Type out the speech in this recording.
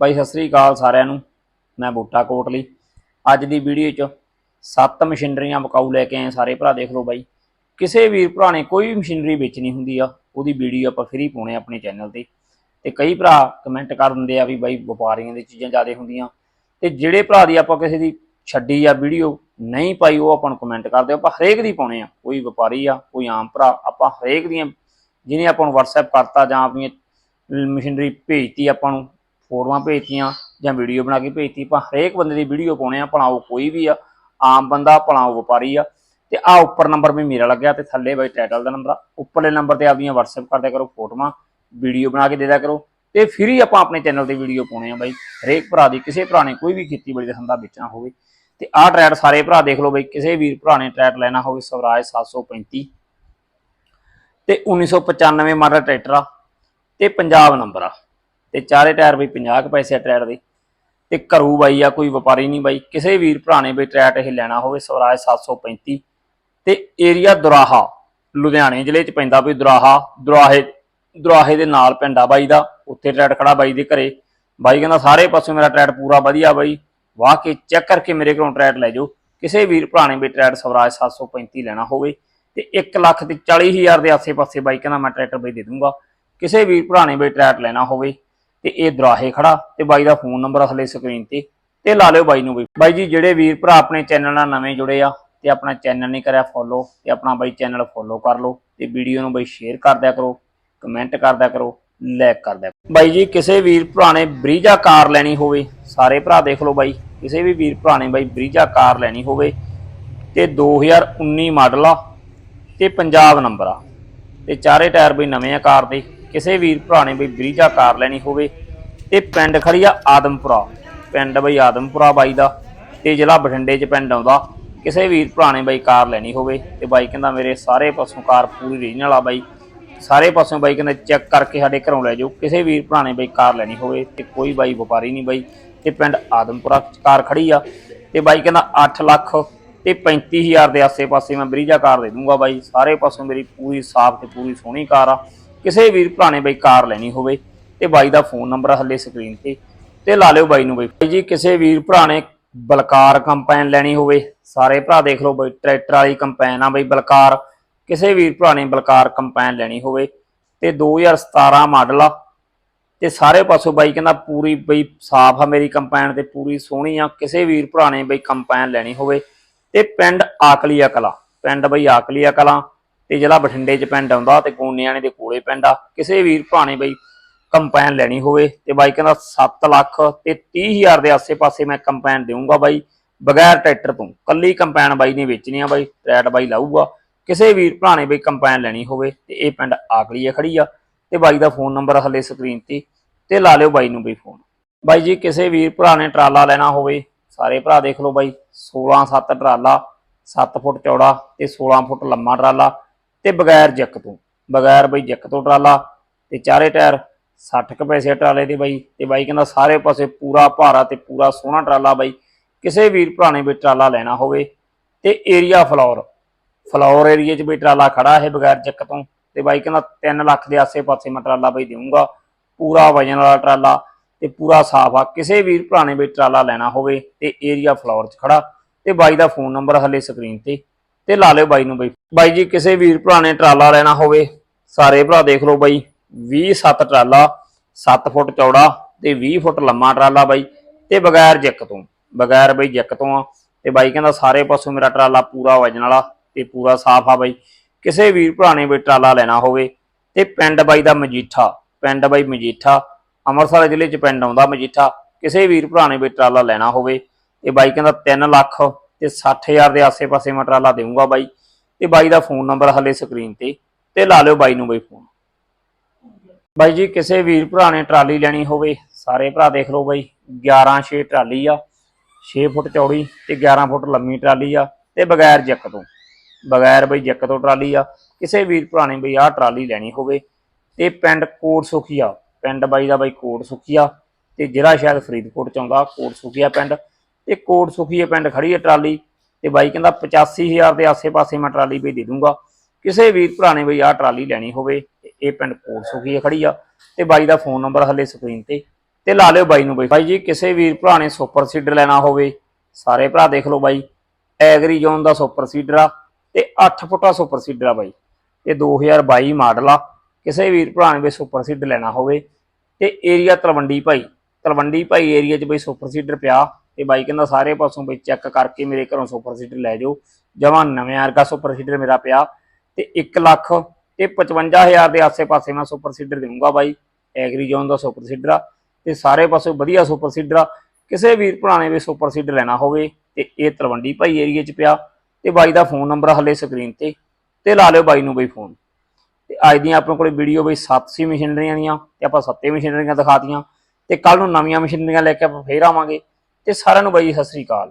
ਭਾਈ ਸਤਿ ਸ੍ਰੀ ਅਕਾਲ ਸਾਰਿਆਂ ਨੂੰ। ਮੈਂ ਬੂਟਾ ਕੋਟਲੀ। ਅੱਜ ਦੀ ਵੀਡੀਓ 'ਚ ਸੱਤ ਮਸ਼ੀਨਰੀਆਂ ਵਿਕਾਊ ਲੈ ਕੇ ਆਏ ਸਾਰੇ ਭਰਾ, ਦੇਖ ਲਓ ਬਾਈ। ਕਿਸੇ ਵੀਰ ਭਰਾ ਨੇ ਕੋਈ ਵੀ ਮਸ਼ੀਨਰੀ ਵੇਚਣੀ ਹੁੰਦੀ ਆ, ਉਹਦੀ ਵੀਡੀਓ ਆਪਾਂ ਫ੍ਰੀ ਪਾਉਣੇ ਆ ਆਪਣੇ ਚੈਨਲ ਤੇ। ਤੇ ਕਈ ਭਰਾ ਕਮੈਂਟ ਕਰ ਦਿੰਦੇ ਆ ਵੀ ਬਾਈ, ਵਪਾਰੀਆਂ ਦੀ ਚੀਜ਼ਾਂ ਜ਼ਿਆਦਾ ਹੁੰਦੀਆਂ। ਤੇ ਜਿਹੜੇ ਭਰਾ ਦੀ ਆਪਾਂ ਕਿਸੇ ਦੀ ਛੱਡੀ ਆ ਵੀਡੀਓ ਨਹੀਂ ਪਾਈ, ਉਹ ਆਪਾਂ ਨੂੰ ਕਮੈਂਟ ਕਰਦੇ ਆਪਾਂ ਹਰੇਕ ਦੀ ਪਾਉਣੇ ਆ। ਕੋਈ ਵਪਾਰੀ ਆ, ਕੋਈ ਆਮ ਭਰਾ, ਆਪਾਂ ਹਰੇਕ ਦੀਆਂ, ਜਿਹਨੇ ਆਪਾਂ ਨੂੰ WhatsApp ਕਰਤਾ ਜਾਂ ਆਪਣੀ ਮਸ਼ੀਨਰੀ ਭੇਜਤੀ ਆਪਾਂ ਨੂੰ ਫੋਟੋਆਂ ਭੇਜਤੀਆਂ ਜਾਂ ਵੀਡੀਓ ਬਣਾ ਕੇ ਭੇਜਤੀ, ਆਪਾਂ ਹਰੇਕ ਬੰਦੇ ਦੀ ਵੀਡੀਓ ਪਾਉਣੇ ਆ, ਭਲਾ ਉਹ ਕੋਈ ਵੀ ਆ, ਆਮ ਬੰਦਾ, ਭਲਾ ਉਹ ਵਪਾਰੀ ਆ। ਤੇ ਆ ਉੱਪਰ ਨੰਬਰ ਵੀ ਮੇਰਾ ਲੱਗਿਆ ਤੇ ਥੱਲੇ ਬਾਈ ਟਾਈਟਲ ਦਾ ਨੰਬਰ ਆ। ਉੱਪਰਲੇ ਨੰਬਰ ਤੇ ਆਪਦੀਆਂ WhatsApp ਕਰ ਕਰੋ ਫੋਟੋਆਂ ਵੀਡੀਓ ਬਣਾ ਕੇ ਦੇ ਦਿਆ ਕਰੋ। ਤੇ ਫਿਰ ਹੀ ਆਪਾਂ ਆਪਣੇ ਚੈਨਲ ਤੇ ਵੀਡੀਓ ਪਾਉਣੇ ਆ ਬਾਈ। ਹਰੇਕ ਭਰਾ ਦੀ, ਕਿਸੇ ਭਰਾ ਨੇ ਕੋਈ ਵੀ ਖੇਤੀਬਾੜੀ ਦਾ ਧੰਦਾ ਵੇਚਣਾ ਹੋਵੇ। ਤੇ ਆਹ ਟਰੈਟ ਸਾਰੇ ਭਰਾ ਦੇਖ ਲਓ ਬਾਈ, ਕਿਸੇ ਵੀਰ ਭਰਾ ਨੇ ਟਰੈਟ ਲੈਣਾ ਹੋਵੇ, ਸਵਰਾਜ 735 ਤੇ 1995 ਮਾਡਲ ਟਰੈਕਟਰ ਆ। ਤੇ ਪੰਜਾਬ ਨੰਬਰ ਆ। ਤੇ ਚਾਰੇ ਟਾਇਰ ਬਈ 50 ਕੁ ਪੈਸੇ ਆ ਟਰੈਕਟਰ ਦੇ। ਤੇ ਘਰੂ ਬਾਈ ਆ, ਕੋਈ ਵਪਾਰੀ ਨਹੀਂ ਬਾਈ। ਕਿਸੇ ਵੀਰ ਭਰਾ ਨੇ ਬਈ ਟਰੈਟ ਇਹ ਲੈਣਾ ਹੋਵੇ, ਸਵਰਾਜ 735 ਤੇ ਏਰੀਆ ਦੁਰਾਹਾ, ਲੁਧਿਆਣੇ ਜ਼ਿਲ੍ਹੇ ਚ ਪੈਂਦਾ ਬਈ ਦੁਰਾਹਾ। ਦੁਰਾਹੇ ਦੁਰਾਹੇ ਦੇ ਨਾਲ ਪਿੰਡ ਆ ਬਾਈ ਦਾ। ਉੱਥੇ ਟਰੈਟ ਖੜਾ ਬਾਈ ਦੇ ਘਰੇ। ਬਾਈ ਕਹਿੰਦਾ, ਸਾਰੇ ਪਾਸੇ ਮੇਰਾ ਟਰੈਟ ਪੂਰਾ ਵਧੀਆ ਬਾਈ। ਵਾਹ ਕੇ ਚੈੱਕ ਕਰਕੇ ਮੇਰੇ ਕੋਲੋਂ ਟਰੈਟ ਲੈ ਜਾਓ। ਕਿਸੇ ਵੀਰ ਭਰਾ ਨੇ ਵੀ ਟਰੈਕਟ ਸਵਰਾਜ 735 ਲੈਣਾ ਹੋਵੇ ਤੇ 1 ਲੱਖ ਤੇ 40 ਹਜ਼ਾਰ ਦੇ ਆਸੇ-ਪਾਸੇ ਬਾਈ ਕਹਿੰਦਾ, ਮੈਂ ਟਰੈਕਟਰ ਬਈ ਦੇ ਦੂੰਗਾ। ਕਿਸੇ ਵੀਰ ਭਰਾ ਨੇ ਬਈ ਟਰੈਕਟ ਲੈਣਾ ਹੋਵੇ। ਤੇ ਇਹ ਦਰਾਹੇ ਖੜਾ ਤੇ ਬਾਈ ਦਾ ਫੋਨ ਨੰਬਰ ਅਸਲੇ ਸਕਰੀਨ ਤੇ ਤੇ ਲਾ ਲਿਓ ਬਾਈ ਨੂੰ ਵੀ ਬਾਈ ਜੀ, ਜਿਹੜੇ ਵੀਰ ਭਰਾ ਆਪਣੇ ਚੈਨਲ ਨਾਲ ਨਵੇਂ ਜੁੜੇ ਆ ਤੇ ਆਪਣਾ ਚੈਨਲ ਨਹੀਂ ਕਰਿਆ ਫੋਲੋ ਤੇ ਆਪਣਾ ਬਾਈ ਚੈਨਲ ਫੋਲੋ ਕਰ ਲਓ ਤੇ ਵੀਡੀਓ ਨੂੰ ਬਾਈ ਸ਼ੇਅਰ ਕਰਦਿਆ ਕਰੋ ਕਮੈਂਟ ਕਰਦਿਆ ਕਰੋ ਲਾਈਕ ਕਰ ਕਰੋ। ਬਾਈ ਜੀ, ਕਿਸੇ ਵੀਰ ਭਰਾ ਨੇ ਬਰੀਜਾ ਕਾਰ ਲੈਣੀ ਹੋਵੇ, ਸਾਰੇ ਭਰਾ ਦੇਖ ਲਓ ਬਾਈ, ਕਿਸੇ ਵੀ ਵੀਰ ਭਰਾ ਨੇ ਬਾਈ ਬਰੀਜਾ ਕਾਰ ਲੈਣੀ ਹੋਵੇ, ਤੇ 2019 ਮਾਡਲ ਆ ਤੇ ਪੰਜਾਬ ਨੰਬਰ ਆ, ਤੇ ਚਾਰੇ ਟਾਇਰ ਬਈ ਨਵੇਂ ਆ ਕਾਰ ਦੇ ਕਿਸੇ ਵੀਰ ਭਰਾ ਨੇ ਬਈ ਬਰੀਜਾ ਕਾਰ ਲੈਣੀ ਹੋਵੇ ਤੇ ਪਿੰਡ ਖੜੀ ਆ ਆਦਮਪੁਰਾ। ਪਿੰਡ ਬਈ ਆਦਮਪੁਰਾ ਬਾਈ ਦਾ ਤੇ ਜ਼ਿਲ੍ਹਾ ਬਠਿੰਡੇ 'ਚ ਪਿੰਡ ਆਉਂਦਾ। ਕਿਸੇ ਵੀਰ ਭਰਾ ਨੇ ਬਾਈ ਕਾਰ ਲੈਣੀ ਹੋਵੇ ਤੇ ਬਾਈ ਕਹਿੰਦਾ ਮੇਰੇ ਸਾਰੇ ਪਾਸੋਂ ਕਾਰ ਪੂਰੀ ਰੀਜਨਲ ਆ ਬਾਈ। ਸਾਰੇ ਪਾਸੋਂ ਬਾਈ ਕਹਿੰਦਾ ਚੈੱਕ ਕਰਕੇ ਸਾਡੇ ਘਰੋਂ ਲੈ ਜਾਓ। ਕਿਸੇ ਵੀਰ ਭਰਾ ਨੇ ਬਾਈ ਕਾਰ ਲੈਣੀ ਹੋਵੇ ਤੇ ਕੋਈ ਬਾਈ ਵਪਾਰੀ ਨਹੀਂ ਬਾਈ। ਤੇ ਪਿੰਡ ਆਦਮਪੁਰਾ ਕਾਰ ਖੜੀ ਆ ਤੇ ਬਾਈ ਕਹਿੰਦਾ 8 ਲੱਖ ਤੇ 35000 ਦੇ ਆਸੇ-ਪਾਸੇ ਮੈਂ ਬਰੀਜਾ ਕਾਰ ਦੇ ਦੂੰਗਾ ਬਾਈ। ਸਾਰੇ ਪਾਸੋਂ ਮੇਰੀ ਪੂਰੀ ਸਾਫ਼ ਤੇ ਪੂਰੀ ਸੋਹਣੀ ਕਾਰ ਆ। ਕਿਸੇ ਵੀਰ ਭਰਾ ਨੇ ਬਈ ਕਾਰ ਲੈਣੀ ਹੋਵੇ ਤੇ ਬਾਈ ਦਾ ਫੋਨ ਨੰਬਰ ਹੱਲੇ ਸਕਰੀਨ ਤੇ ਤੇ ਲਾ ਲਿਓ ਬਾਈ ਨੂੰ ਬਈ। ਬਾਈ ਜੀ, ਕਿਸੇ ਵੀਰ ਭਰਾ ਨੇ ਬਲਕਾਰ ਕੰਪੈਨ ਲੈਣੀ ਹੋਵੇ, ਸਾਰੇ ਭਰਾ ਦੇਖ ਲਓ ਬਈ, ਟਰੈਕਟਰ ਵਾਲੀ ਕੰਪੈਨ ਆ ਬਈ ਬਲਕਾਰ। ਕਿਸੇ ਵੀਰ ਭਰਾ ਨੇ ਬਲਕਾਰ ਕੰਪੈਨ ਲੈਣੀ ਹੋਵੇ, ਤੇ 2017 ਮਾਡਲ ਆ, ਤੇ ਸਾਰੇ ਪਾਸੋਂ ਬਾਈ ਕਹਿੰਦਾ ਪੂਰੀ ਬਈ ਸਾਫ਼ ਆ ਮੇਰੀ ਕੰਪੈਨ ਤੇ, ਪੂਰੀ ਸੋਹਣੀ ਆ। ਕਿਸੇ ਵੀਰ ਭਰਾ ਨੇ ਬਈ ਕੰਪੈਨ ਲੈਣੀ ਹੋਵੇ, ਤੇ ਪਿੰਡ ਆਕਲੀਆ ਕਲਾ, ਪਿੰਡ ਬਈ ਆਕਲੀਆ ਕਲਾ ਤੇ ਜਿਹੜਾ ਬਠਿੰਡੇ ਚ ਪਿੰਡ ਆਉਂਦਾ ਤੇ ਗੋਨਿਆਣੇ ਦੇ ਕੋਲੇ ਪਿੰਡ ਆ, ਕਿਸੇ ਵੀਰ ਭਰਾ ਨੇ ਬਈ ਕੰਪੈਨ ਲੈਣੀ ਹੋਵੇ ਤੇ ਬਾਈ ਕਹਿੰਦਾ 7 ਲੱਖ ਤੇ 30000 ਦੇ ਆਸੇ-ਪਾਸੇ ਮੈਂ ਕੰਪੈਨ ਦੇਊਂਗਾ ਬਾਈ, ਬਗੈਰ ਟਰੈਕਟਰ ਤੋਂ। ਕੱਲੀ ਕੰਪੈਨ ਬਾਈ ਨੇ ਵੇਚਣੀ ਆ ਬਾਈ ਟਰੈਟ ਬਾਈ ਲਾਊਗਾ। ਕਿਸੇ ਵੀਰ ਭਰਾ ਨੇ ਬਈ ਕੰਪੈਨ ਲੈਣੀ ਹੋਵੇ ਤੇ ਇਹ ਪਿੰਡ ਆਕਲੀਆ ਖੜੀ ਆ। ਤੇ ਬਾਈ ਦਾ ਫੋਨ ਨੰਬਰ ਹੱਲੇ ਸਕਰੀਨ ਤੇ ਤੇ ਲਾ ਲਿਓ ਬਾਈ ਨੂੰ ਬਈ ਫੋਨ। ਬਾਈ ਜੀ, ਕਿਸੇ ਵੀਰ ਭਰਾ ਨੇ ਟਰਾਲਾ ਲੈਣਾ ਹੋਵੇ, ਸਾਰੇ ਭਰਾ ਦੇਖ ਲਓ ਬਾਈ 16 7 ਟਰਾਲਾ 7 ਫੁੱਟ ਚੌੜਾ ਤੇ 16 ਫੁੱਟ ਲੰਮਾ ਟਰਾਲਾ। ਤੇ ਬਗੈਰ ਜੱਕ ਤੋਂ, ਬਗੈਰ ਬਈ ਜੱਕ ਤੋਂ ਟਰਾਲਾ ਤੇ ਚਾਰੇ ਟਾਇਰ 60 ਕੁ ਪੈਸੇ ਟਰਾਲੇ ਦੇ ਬਾਈ ਤੇ ਬਾਈ ਕਹਿੰਦਾ ਸਾਰੇ ਪਾਸੇ ਪੂਰਾ ਭਾਰਾ ਤੇ ਪੂਰਾ ਸੋਹਣਾ ਟਰਾਲਾ ਬਾਈ, ਕਿਸੇ ਵੀਰ ਭਰਾ ਨੇ ਵੀ ਟਰਾਲਾ ਲੈਣਾ ਹੋਵੇ ਤੇ ਏਰੀਆ ਫਲੋਰ ਫਲੋਰ ਏਰੀਆ 'ਚ ਵੀ ਟਰਾਲਾ ਖੜਾ ਹੈ ਬਗੈਰ ਜੱਕ ਤੋਂ ਤੇ ਬਾਈ ਕਹਿੰਦਾ 3 ਲੱਖ ਦੇ ਆਸੇ-ਪਾਸੇ ਮੈਂ ਟਰਾਲਾ ਬਾਈ ਦੇਵਾਂਗਾ ਪੂਰਾ ਵਜਨ ਵਾਲਾ ਟਰਾਲਾ ਤੇ ਪੂਰਾ ਸਾਫ਼ ਆ, ਕਿਸੇ ਵੀਰ ਭਰਾ ਨੇ ਵੀ ਟਰਾਲਾ ਲੈਣਾ ਹੋਵੇ ਤੇ ਏਰੀਆ ਫਲੋਰ 'ਚ ਖੜਾ ਤੇ ਬਾਈ ਦਾ ਫੋਨ ਨੰਬਰ ਹਲੇ ਸਕਰੀਨ ਤੇ ਤੇ ਲਾ ਲਿਓ ਬਾਈ ਨੂੰ ਬਾਈ। ਬਾਈ ਜੀ, ਕਿਸੇ ਵੀਰ ਭਰਾ ਨੇ ਟਰਾਲਾ ਲੈਣਾ ਹੋਵੇ, ਸਾਰੇ ਭਰਾ ਦੇਖ ਲਓ ਬਾਈ। 20 7 ਟਰਾਲਾ 7 ਫੁੱਟ ਚੌੜਾ ਤੇ 20 ਫੁੱਟ ਲੰਮਾ ਟਰਾਲਾ ਬਾਈ। ਤੇ ਬਗੈਰ ਜਿੱਕ ਤੋਂ, ਬਗੈਰ ਬਾਈ ਜਿੱਕ ਤੋਂ ਆ। ਤੇ ਬਾਈ ਕਹਿੰਦਾ ਸਾਰੇ ਪਾਸੋਂ ਮੇਰਾ ਟਰਾਲਾ ਪੂਰਾ ਵਜਨ ਵਾਲਾ ਤੇ ਪੂਰਾ ਸਾਫ਼ ਆ ਬਾਈ। ਕਿਸੇ ਵੀਰ ਭਰਾ ਨੇ ਵੀ ਟਰਾਲਾ ਲੈਣਾ ਹੋਵੇ ਤੇ ਪਿੰਡ ਬਾਈ ਦਾ ਮਜੀਠਾ, ਪਿੰਡ ਬਾਈ ਮਜੀਠਾ, ਅੰਮ੍ਰਿਤਸਰ ਜ਼ਿਲ੍ਹੇ ਚ ਪਿੰਡ ਆਉਂਦਾ ਮਜੀਠਾ। ਕਿਸੇ ਵੀਰ ਭਰਾ ਨੇ ਵੀ ਟਰਾਲਾ ਲੈਣਾ ਹੋਵੇ ਤੇ ਬਾਈ ਕਹਿੰਦਾ 3 ਲੱਖ ਤੇ 60000 ਦੇ ਆਸੇ-ਪਾਸੇ ਮੈਂ ਟਰਾਲਾ ਦੇਵਾਂਗਾ ਬਾਈ। ਤੇ ਬਾਈ ਦਾ ਫੋਨ ਨੰਬਰ ਹੱਲੇ ਸਕਰੀਨ ਤੇ ਤੇ ਲਾ ਲਿਓ ਬਾਈ ਨੂੰ ਬਾਈ ਫੋਨ। ਬਾਈ ਜੀ, ਕਿਸੇ ਵੀਰ ਭਰਾ ਨੇ ਟਰਾਲੀ ਲੈਣੀ ਹੋਵੇ, ਸਾਰੇ ਭਰਾ ਦੇਖ ਲਓ ਬਾਈ। 11 6 ਟਰਾਲੀ ਆ 6 ਫੁੱਟ ਚੌੜੀ ਤੇ 11 ਫੁੱਟ ਲੰਮੀ ਟਰਾਲੀ ਆ, ਤੇ ਬਗੈਰ ਜੱਕ ਤੋਂ, ਬਗੈਰ ਬਈ ਜੱਕ ਤੋਂ ਟਰਾਲੀ ਆ। ਕਿਸੇ ਵੀਰ ਭਰਾ ਨੇ ਬਈ ਆਹ ਟਰਾਲੀ ਲੈਣੀ ਹੋਵੇ, ਤੇ ਪਿੰਡ ਕੋਟ ਸੁਖੀਆ ਪਿੰਡ ਬਾਈ ਦਾ ਬਾਈ ਕੋਟ ਸੁਖੀਆ ਤੇ ਜ਼ਿਲ੍ਹਾ ਸ਼ਾਇਦ ਫਰੀਦਕੋਟ ਚ ਆਉਂਦਾ ਕੋਟ ਸੁਖੀਆ ਪਿੰਡ। ਤੇ ਕੋਟ ਸੁਖੀਏ ਪਿੰਡ ਖੜੀ ਹੈ ਟਰਾਲੀ ਤੇ ਬਾਈ ਕਹਿੰਦਾ 85000 ਦੇ ਆਸੇ-ਪਾਸੇ ਮੈਂ ਟਰਾਲੀ ਵੀ ਦੇ ਦੂੰਗਾ। ਕਿਸੇ ਵੀਰ ਭਰਾ ਨੇ ਬਈ ਆਹ ਟਰਾਲੀ ਲੈਣੀ ਹੋਵੇ, ਇਹ ਪਿੰਡ ਕੋਟ ਸੁਖੀਆ ਖੜੀ ਆ। ਤੇ ਬਾਈ ਦਾ ਫੋਨ ਨੰਬਰ ਹੱਲੇ ਸਕਰੀਨ ਤੇ। ਤੇ ਲਾ ਲਿਓ ਬਾਈ ਨੂੰ ਬਾਈ। ਬਾਈ ਜੀ, ਕਿਸੇ ਵੀਰ ਭਰਾ ਨੇ ਸੁਪਰ ਸੀਡਰ ਲੈਣਾ ਹੋਵੇ, ਸਾਰੇ ਭਰਾ ਦੇਖ ਲਓ ਬਾਈ। ਐਗਰੀ ਜ਼ੋਨ ਦਾ ਸੁਪਰ ਸੀਡਰ ਆ ਤੇ 8 ਫੁੱਟਾ ਸੁਪਰ ਸੀਡਰ ਆ ਬਾਈ। ਇਹ 2022 ਮਾਡਲ ਆ। ਕਿਸੇ ਵੀਰ ਭਰਾ ਨੇ ਵੀ ਸੁਪਰ ਸੀਡਰ ਲੈਣਾ ਹੋਵੇ। ਤੇ ਏਰੀਆ ਤਲਵੰਡੀ ਭਾਈ। ਤਲਵੰਡੀ ਭਾਈ ਏਰੀਆ 'ਚ ਬਈ ਸੁਪਰ ਸੀਡਰ ਪਿਆ। ਤੇ ਬਾਈ ਕਹਿੰਦਾ ਸਾਰੇ ਪਾਸੋਂ ਬਈ ਚੈੱਕ ਕਰਕੇ ਮੇਰੇ ਘਰੋਂ ਸੁਪਰ ਸੀਡਰ ਲੈ ਜਾਓ। ਜਮਾਂ ਨਵੇਂ ਵਰਗਾ ਸੁਪਰ ਸੀਡਰ ਮੇਰਾ ਪਿਆ ਤੇ 1 ਲੱਖ ਤੇ 55000 ਦੇ ਆਸੇ-ਪਾਸੇ ਮੈਂ ਸੁਪਰ ਸੀਡਰ ਦੇਵਾਂਗਾ ਬਾਈ। ਐਗਰੀ ਜ਼ੋਨ ਦਾ ਸੁਪਰ ਸੀਡਰ ਆ ਤੇ ਸਾਰੇ ਪਾਸੇ ਵਧੀਆ ਸੁਪਰ ਸੀਡਰ ਆ। ਕਿਸੇ ਵੀਰ ਭਰਾ ਨੇ ਵੀ ਸੁਪਰ ਸੀਡਰ ਲੈਣਾ ਹੋਵੇ ਤੇ ਇਹ ਤਲਵੰਡੀ ਭਾਈ ਏਰੀਆ 'ਚ ਪਿਆ ਤੇ ਬਾਈ ਦਾ ਫੋਨ ਨੰਬਰ ਹਲੇ ਸਕਰੀਨ ਤੇ ਤੇ ਲਾ ਲਿਓ ਬਾਈ ਨੂੰ ਬਈ ਫੋਨ। ਤੇ ਅੱਜ ਦੀਆਂ ਆਪਣੇ ਕੋਲੇ ਵੀਡੀਓ ਬਈ 7 ਸੀ ਮਸ਼ੀਨਰੀਆਂ ਦੀਆਂ ਤੇ ਆਪਾਂ ਸੱਤੇ ਮਸ਼ੀਨਰੀਆਂ ਦਿਖਾਤੀਆਂ ਤੇ ਕੱਲ ਨੂੰ ਨਵੀਆਂ ਮਸ਼ੀਨਰੀਆਂ ਲੈ ਕੇ ਆਪਾਂ ਫੇਰ ਆਵਾਂਗੇ। ਤੇ ਸਾਰਿਆਂ ਨੂੰ ਬਾਈ ਸਤਿ ਸ੍ਰੀ ਅਕਾਲ।